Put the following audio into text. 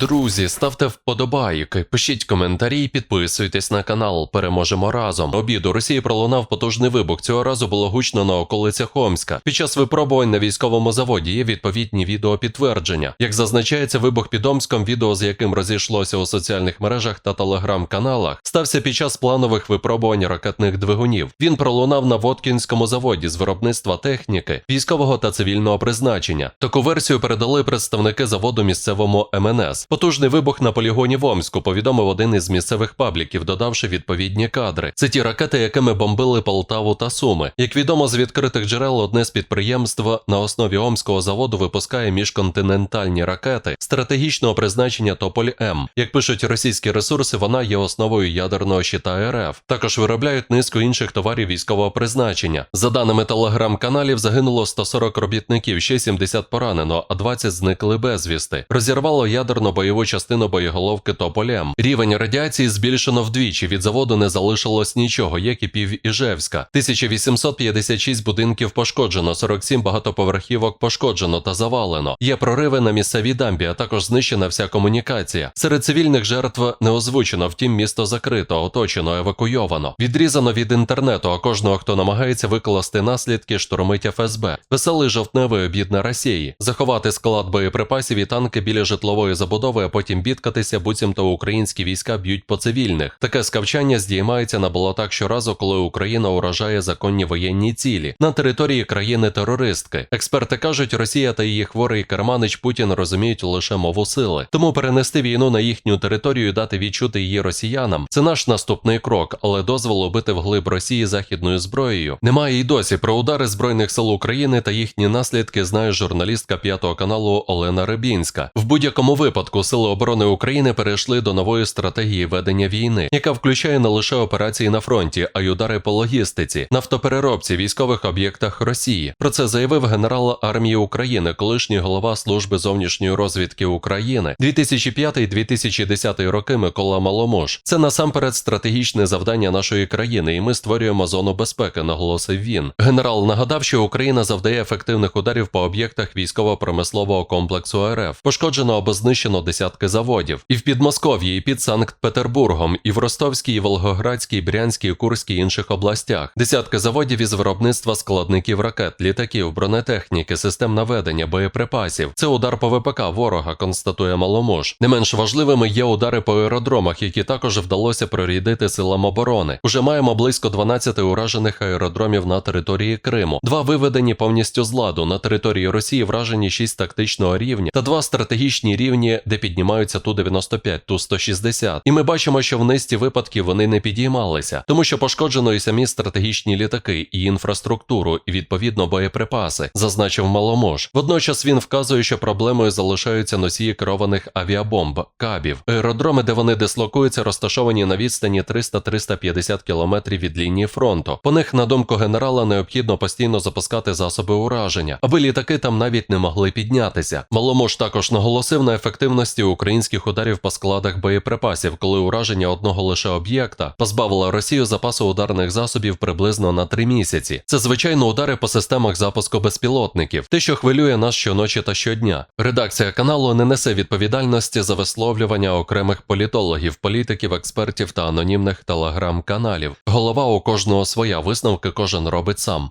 Друзі, ставте вподобайки, пишіть коментарі, і підписуйтесь на канал. Переможемо разом. Обіду Росії пролунав потужний вибух. Цього разу було гучно на околицях Омська. Під час випробувань на військовому заводі є відповідні відеопідтвердження. Як зазначається, вибух під Омском, відео з яким розійшлося у соціальних мережах та телеграм-каналах, стався під час планових випробувань ракетних двигунів. Він пролунав на Воткінському заводі з виробництва техніки, військового та цивільного призначення. Таку версію передали представники заводу місцевому МНС. Потужний вибух на полігоні в Омську повідомив один із місцевих пабліків, додавши відповідні кадри. Це ті ракети, якими бомбили Полтаву та Суми. Як відомо з відкритих джерел, одне з підприємств на основі Омського заводу випускає міжконтинентальні ракети стратегічного призначення Тополь М. Як пишуть російські ресурси, вона є основою ядерного щита РФ. Також виробляють низку інших товарів військового призначення. За даними телеграм-каналів, загинуло 140 робітників, ще 70 поранено, а 20 зникли безвісти. Розірвало ядерну бойову частину боєголовки Тополем. Рівень радіації збільшено вдвічі. Від заводу не залишилось нічого, як і пів Іжевська. 1856 будинків пошкоджено, 47 багатоповерхівок пошкоджено та завалено. Є прориви на місцевій дамбі, а також знищена вся комунікація. Серед цивільних жертв не озвучено, втім місто закрито, оточено, евакуйовано. Відрізано від інтернету, а кожного, хто намагається викласти наслідки, штурмить ФСБ. Веселий жовтневий обід на Росії. Заховати склад боєприпасів і танки біля житлової забудови, а потім бідкатися, буцімто українські війська б'ють по цивільних. Таке скавчання здіймається на болотах щоразу, коли Україна уражає законні воєнні цілі на території країни-терористки. Експерти кажуть, Росія та її хворий керманич Путін розуміють лише мову сили. Тому перенести війну на їхню територію дати відчути її росіянам це наш наступний крок, але дозволу бити вглиб Росії західною зброєю немає й досі. Про удари збройних сил України та їхні наслідки знає журналістка п'ятого каналу Олена Рибінська. В будь-якому випадку сили оборони України перейшли до нової стратегії ведення війни, яка включає не лише операції на фронті, а й удари по логістиці, нафтопереробці, військових об'єктах Росії. Про це заявив генерал армії України, колишній голова служби зовнішньої розвідки України 2005-2010 роки Микола Маломуж. Це насамперед стратегічне завдання нашої країни, і ми створюємо зону безпеки, наголосив він. Генерал нагадав, що Україна завдає ефективних ударів по об'єктах військово-промислового комплексу РФ. Пошкоджено або знищено десятки заводів. І в Підмосков'ї, і під Санкт-Петербургом, і в Ростовській, і Волгоградській, Брянській, Курській і інших областях. Десятки заводів із виробництва складників ракет, літаків, бронетехніки, систем наведення, боєприпасів. Це удар по ВПК ворога, констатує Маломуж. Не менш важливими є удари по аеродромах, які також вдалося прорідити силам оборони. Уже маємо близько 12 уражених аеродромів на території Криму, два виведені повністю з ладу на території Росії вражені 6 тактичного рівня та два стратегічні рівні, де піднімаються Ту-95, Ту-160. І ми бачимо, що в низці випадків вони не підіймалися, тому що пошкоджено і самі стратегічні літаки, і інфраструктуру, і відповідно боєприпаси, зазначив Маломож. Водночас він вказує, що проблемою залишаються носії керованих авіабомб, кабів. Аеродроми, де вони дислокуються, розташовані на відстані 300-350 кілометрів від лінії фронту. По них, на думку генерала, необхідно постійно запускати засоби ураження, аби літаки там навіть не могли піднятися. Маломож також наголосив на ефективності українських ударів по складах боєприпасів, коли ураження одного лише об'єкта позбавило Росію запасу ударних засобів приблизно на три місяці. Це звичайно удари по системах запуску безпілотників, те, що хвилює нас щоночі та щодня. Редакція каналу не несе відповідальності за висловлювання окремих політологів, політиків, експертів та анонімних телеграм-каналів. Голова у кожного своя висновки кожен робить сам.